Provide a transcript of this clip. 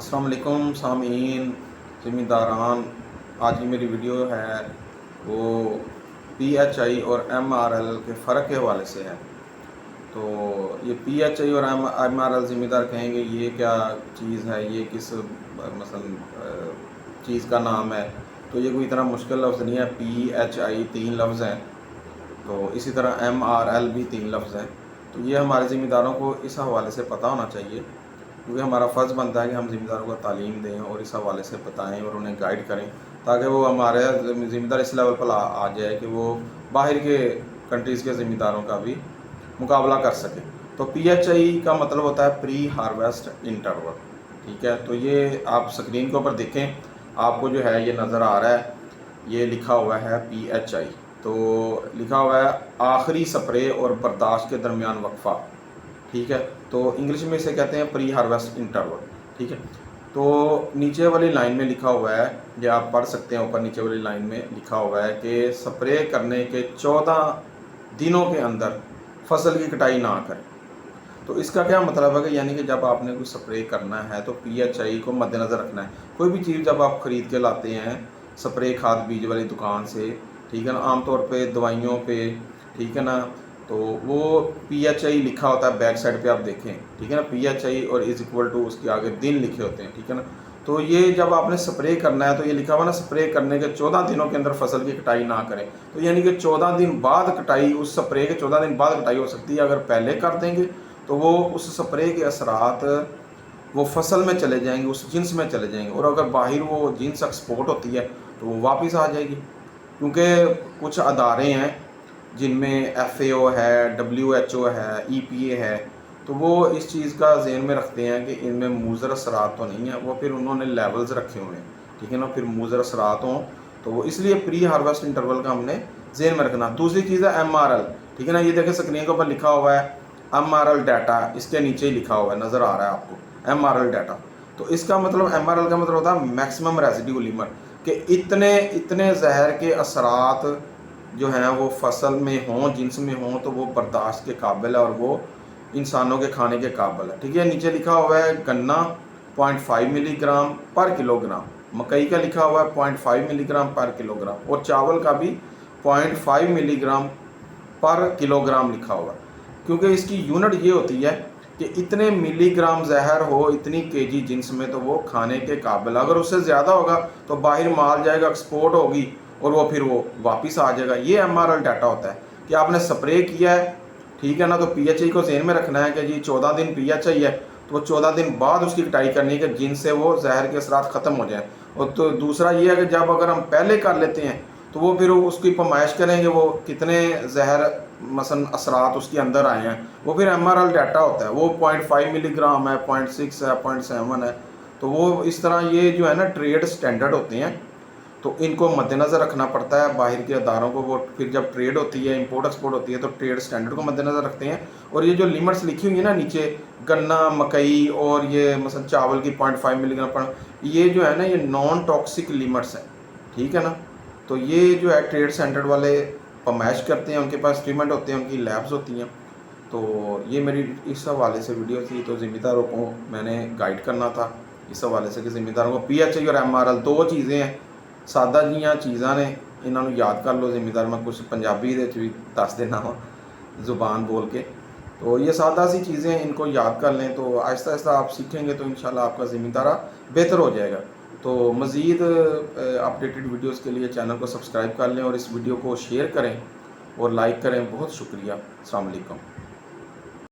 السلام علیکم سامعین، ذمہ داران، آج کی میری ویڈیو ہے، وہ پی ایچ آئی اور ایم آر ایل کے فرق کے حوالے سے ہے۔ تو یہ پی ایچ آئی اور ایم آر ایل ذمہ دار کہیں گے، یہ کیا چیز ہے؟ یہ کس، مثلا چیز کا نام ہے؟ تو یہ کوئی اتنا مشکل لفظ نہیں ہے۔ پی ایچ آئی تین لفظ ہیں۔ تو اسی طرح ایم آر ایل بھی تین لفظ ہیں۔ تو یہ ہمارے ذمہ داروں کو اس حوالے سے پتہ ہونا چاہیے کیونکہ ہمارا فرض بنتا ہے کہ ہم ذمہ داروں کو تعلیم دیں اور اس حوالے سے بتائیں اور انہیں گائیڈ کریں تاکہ وہ ہمارے ذمہ دار اس لیول پر آ جائے کہ وہ باہر کے کنٹریز کے ذمہ داروں کا بھی مقابلہ کر سکے تو پی ایچ آئی کا مطلب ہوتا ہے پری ہارویسٹ انٹرول ٹھیک ہے؟ تو یہ آپ سکرین کے اوپر دیکھیں۔ آپ کو جو ہے یہ نظر آ رہا ہے، یہ لکھا ہوا ہے پی ایچ آئی تو لکھا ہوا ہے آخری سپرے اور برداشت کے درمیان وقفہ۔ ٹھیک ہے؟ تو انگلش میں اسے کہتے ہیں پری ہارویسٹ انٹرول، ٹھیک ہے؟ تو نیچے والی لائن میں لکھا ہوا ہے، یہ آپ پڑھ سکتے ہیں، اوپر نیچے والی لائن میں لکھا ہوا ہے کہ سپرے کرنے کے چودہ دنوں کے اندر فصل کی کٹائی نہ کریں۔ تو اس کا کیا مطلب ہے کہ یعنی کہ جب آپ نے کوئی سپرے کرنا ہے تو پی ایچ آئی کو مد نظر رکھنا ہے۔ کوئی بھی چیز جب آپ خرید کے لاتے ہیں، سپرے کھاد بیج والی دکان سے، ٹھیک ہے نا؟ عام طور پہ دوائیوں پہ، ٹھیک ہے نا؟ تو وہ پی ایچ آئی لکھا ہوتا ہے بیک سائڈ پہ آپ دیکھیں، ٹھیک ہے نا؟ پی ایچ آئی اور از اکول ٹو اس کے آگے دن لکھے ہوتے ہیں، ٹھیک ہے نا؟ تو یہ جب آپ نے سپرے کرنا ہے تو یہ لکھا ہوا نا سپرے کرنے کے چودہ دنوں کے اندر فصل کی کٹائی نہ کریں۔ تو یعنی کہ چودہ دن بعد کٹائی، اس سپرے کے چودہ دن بعد کٹائی ہو سکتی ہے، اگر پہلے کر دیں گے تو وہ اس سپرے کے اثرات وہ فصل میں چلے جائیں گے، اس جنس میں چلے جائیں گے۔ اور اگر باہر وہ جنس ایکسپورٹ ہوتی ہے تو وہ واپس آ جائے گی۔ کیونکہ کچھ ادارے ہیں جن میں ایف اے او ہے ڈبلیو ایچ او ہے ای پی اے ہے، تو وہ اس چیز کا ذہن میں رکھتے ہیں کہ ان میں موزر اثرات تو نہیں ہیں، وہ پھر انہوں نے لیولز رکھے ہوئے ہیں، ٹھیک ہے نا؟ پھر موزر اثرات ہوں تو وہ اس لیے پری ہارویسٹ انٹرول کا ہم نے ذہن میں رکھنا۔ دوسری چیز ہے ایم آر ایل ٹھیک ہے نا؟ یہ دیکھیں سکرین کے اوپر لکھا ہوا ہے ایم آر ایل ڈیٹا اس کے نیچے ہی لکھا ہوا ہے، نظر آ رہا ہے آپ کو ایم آر ایل ڈیٹا تو اس کا مطلب ایم آر ایل کا مطلب ہوتا ہے میکسیمم ریزیڈیو لیمٹ کہ اتنے اتنے زہر کے اثرات جو ہیں وہ فصل میں ہوں، جنس میں ہوں تو وہ برداشت کے قابل ہے اور وہ انسانوں کے کھانے کے قابل ہے۔ ٹھیک ہے، نیچے لکھا ہوا ہے گنا پوائنٹ فائیو ملی گرام پر کلو گرام۔ مکئی کا لکھا ہوا ہے پوائنٹ فائیو ملی گرام پر کلو گرام۔ اور چاول کا بھی پوائنٹ فائیو ملی گرام پر کلو گرام لکھا ہوا ہے۔ کیونکہ اس کی یونٹ یہ ہوتی ہے کہ اتنے ملی گرام زہر ہو، اتنی کے جی جنس میں تو وہ کھانے کے قابل اگر اس سے زیادہ ہوگا تو باہر مال جائے گا، ایکسپورٹ ہوگی۔ اور وہ پھر وہ واپس آ جائے گا۔ یہ ایم آر ایل ڈیٹا ہوتا ہے کہ آپ نے سپرے کیا ہے، ٹھیک ہے نا؟ تو پی ایچ آئی کو ذہن میں رکھنا ہے کہ جی چودہ دن پی ایچ آئی ہے، تو وہ چودہ دن بعد اس کی کٹائی کرنی ہے کہ جن سے وہ زہر کے اثرات ختم ہو جائیں۔ اور تو دوسرا یہ ہے کہ جب اگر ہم پہلے کر لیتے ہیں، تو وہ پھر اس کی پمائش کریں کہ وہ کتنے زہر مثلا اثرات اس کے اندر آئے ہیں۔ وہ پھر ایم آر ایل ڈیٹا ہوتا ہے، وہ پوائنٹ فائیو ملی گرام ہے پوائنٹ سکس ہے پوائنٹ سیون ہے۔ تو وہ اس طرح یہ جو ہے نا ٹریڈ سٹینڈرڈ ہوتے ہیں۔ تو ان کو مد نظر رکھنا پڑتا ہے، باہر کے اداروں کو وہ پھر جب ٹریڈ ہوتی ہے امپورٹ ایکسپورٹ ہوتی ہے تو ٹریڈ سٹینڈرڈ کو مد نظر رکھتے ہیں۔ اور یہ جو لیمٹس لکھی ہوئی ہیں نا نیچے، گنا، مکئی اور یہ مثلا چاول کی پوائنٹ فائیو ملی گرام یہ جو ہے نا یہ نان ٹاکسک لیمٹس ہیں۔ ٹھیک ہے نا؟ تو یہ جو ہے ٹریڈ سینٹر والے پمائش کرتے ہیں، ان کے پاس انسٹرومنٹ ہوتے ہیں، ان کی لیبز ہوتی ہیں۔ تو یہ میری اس حوالے سے ویڈیو تھی، تو ذمہ داروں کو میں نے گائیڈ کرنا تھا۔ اس حوالے سے کہ ذمہ داروں کو پی ایچ آئی اور ایم آر ایل دو چیزیں ہیں۔ سادہ جیاں چیزاں نے انہوں نے یاد کر لو ذمہ دار میں کچھ پنجابی دے بھی دس دینا وا زبان بول کے تو یہ سادہ سی چیزیں ان کو یاد کر لیں تو آہستہ آہستہ آپ سیکھیں گے تو انشاءاللہ آپ کا ذمہ دارہ بہتر ہو جائے گا تو مزید اپڈیٹڈ ویڈیوز کے لیے چینل کو سبسکرائب کر لیں اور اس ویڈیو کو شیئر کریں اور لائک کریں بہت شکریہ السلام علیکم